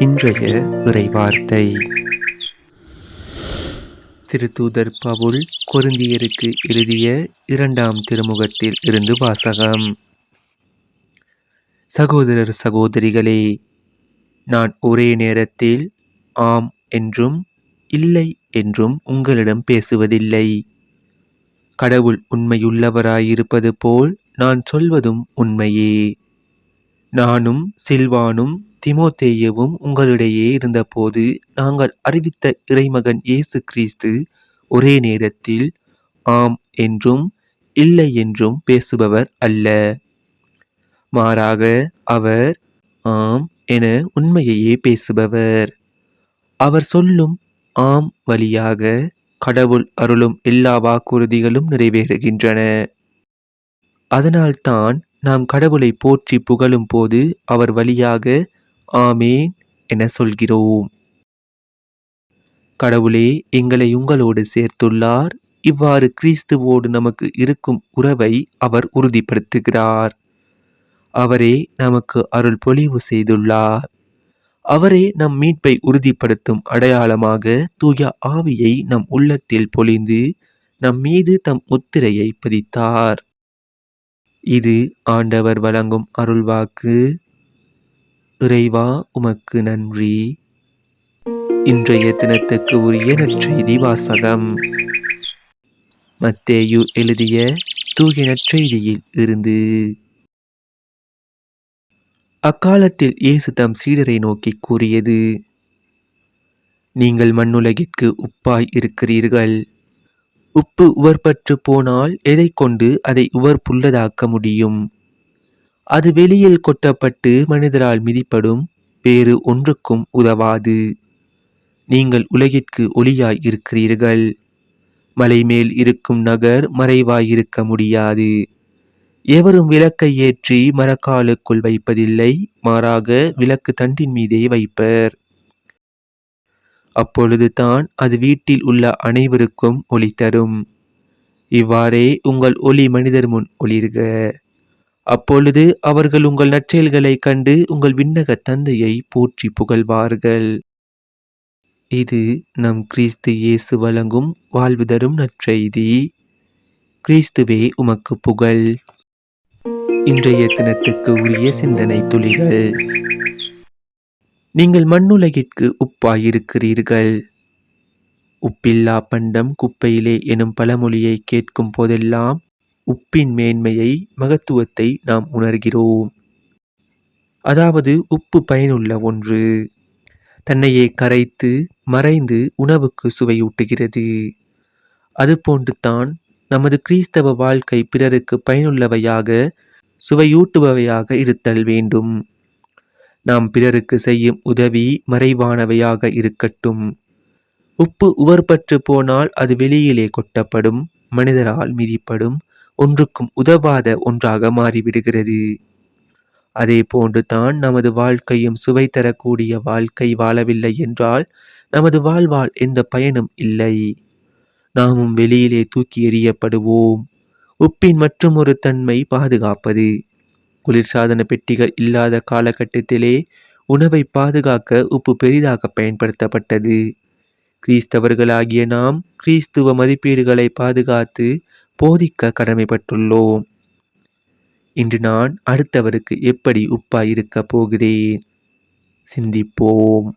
இன்றைய இறைவார்த்தை. திருத்தூதர் பவுல் கொருந்தியருக்கு எழுதிய இரண்டாம் திருமுகத்தில் இருந்து வாசகம். சகோதரர் சகோதரிகளே நான் ஒரே நேரத்தில் ஆம் என்றும் இல்லை என்றும் உங்களிடம் பேசுவதில்லை. கடவுள் உண்மையுள்ளவராயிருப்பது போல் நான் சொல்வதும் உண்மையே. நானும் சில்வானும் திமோத்தேயுவும் உங்களிடையே இருந்தபோது நாங்கள் அறிவித்த இறைமகன் இயேசு கிறிஸ்து ஒரே நேரத்தில் ஆம் என்றும் இல்லை என்றும் பேசுபவர் அல்ல. மாறாக அவர் ஆம் என உண்மையையே பேசுபவர். அவர் சொல்லும் ஆம் வழியாக கடவுள் அருளும் எல்லா வாக்குறுதிகளும் நிறைவேறுகின்றன. அதனால்தான் நாம் கடவுளை போற்றி புகழும் போது அவர் வழியாக ஆமேன் என சொல்கிறோம். கடவுளே எங்களை உங்களோடு சேர்த்துள்ளார். இவ்வாறு கிறிஸ்துவோடு நமக்கு இருக்கும் உறவை அவர் உறுதிப்படுத்துகிறார். அவரே நமக்கு அருள் பொழிவு செய்துள்ளார். அவரே நம் மீட்பை உறுதிப்படுத்தும் அடையாளமாக தூய ஆவியை நம் உள்ளத்தில் பொழிந்து நம் மீது தம் முத்திரையை பதித்தார். இது ஆண்டவர் வழங்கும் அருள்வாக்கு இறைவா உமக்கு நன்றி. இன்றைய தினத்துக்கு உரிய நற்செய்தி வாசகம். மத்தேயு எழுதிய தூய நற்செய்தியில் இருந்து. அக்காலத்தில் இயேசு தம் சீடரை நோக்கி கூறியது நீங்கள் மண்ணுலகிற்கு உப்பாய் இருக்கிறீர்கள். உப்பு உவர்பற்று போனால் எதை கொண்டு அதை உவர்ப்புள்ளதாக்க முடியும்? அது வெளியில் கொட்டப்பட்டு மனிதரால் மிதிப்படும் வேறு ஒன்றுக்கும் உதவாது. நீங்கள் உலகிற்கு ஒளியாய் இருக்கிறீர்கள். மலை மேல் இருக்கும் நகர் மறைவாயிருக்க முடியாது. எவரும் விளக்கை ஏற்றி மரக்காலுக்குள் வைப்பதில்லை மாறாக விளக்கு தண்டின் மீதே வைப்பர். அப்பொழுது தான் அது வீட்டில் உள்ள அனைவருக்கும் ஒளி தரும். இவ்வாறே உங்கள் ஒளி மனிதர் முன் ஒளிர்க. அப்பொழுது அவர்கள் உங்கள் நற்செயல்களை கண்டு உங்கள் விண்ணக தந்தையை போற்றி புகழ்வார்கள். இது நம் கிறிஸ்து இயேசு வழங்கும் வாழ்வு தரும் நற்செய்தி. கிறிஸ்துவே உமக்கு புகழ். இன்றைய தினத்துக்கு உரிய சிந்தனை துளிகள். நீங்கள் மண்ணுலகிற்கு உப்பாயிருக்கிறீர்கள். உப்பில்லா பண்டம் குப்பையிலே எனும் பழமொழியை கேட்கும் போதெல்லாம் உப்பின் மேன்மையை மகத்துவத்தை நாம் உணர்கிறோம். அதாவது உப்பு பயனுள்ள ஒன்று. தன்னையே கரைத்து மறைந்து உணவுக்கு சுவையூட்டுகிறது. அதுபோன்று தான் நமது கிறிஸ்தவ வாழ்க்கை பிறருக்கு பயனுள்ளவையாக சுவையூட்டுபவையாக இருத்தல் வேண்டும். நாம் பிறருக்கு செய்யும் உதவி மறைவானவையாக இருக்கட்டும். உப்பு உவர்பற்று போனால் அது வெளியிலே கொட்டப்படும் மனிதரால் மிதிப்படும் ஒன்றுக்கும் உதவாத ஒன்றாக மாறிவிடுகிறது. அதே போன்று தான் நமது வாழ்க்கையும் சுவை தரக்கூடிய வாழ்க்கை வாழவில்லை என்றால் நமது வாழ்வால் எந்த பயனும் இல்லை. நாமும் வெளியிலே தூக்கி எறியப்படுவோம். உப்பின் மற்றும் ஒரு தன்மை பாதுகாப்பது. குளிர்சாதன பெட்டிகள் இல்லாத காலகட்டத்திலே உணவை பாதுகாக்க உப்பு பெரிதாக பயன்படுத்தப்பட்டது. கிறிஸ்தவர்களாகிய நாம் கிறிஸ்துவ மதிப்பீடுகளை பாதுகாத்து போதிக்க கடமைப்பட்டுள்ளோம். இன்று நான் அடுத்தவருக்கு எப்படி உப்பாய் இருக்கப் போகிறேன்? சிந்திப்போம்.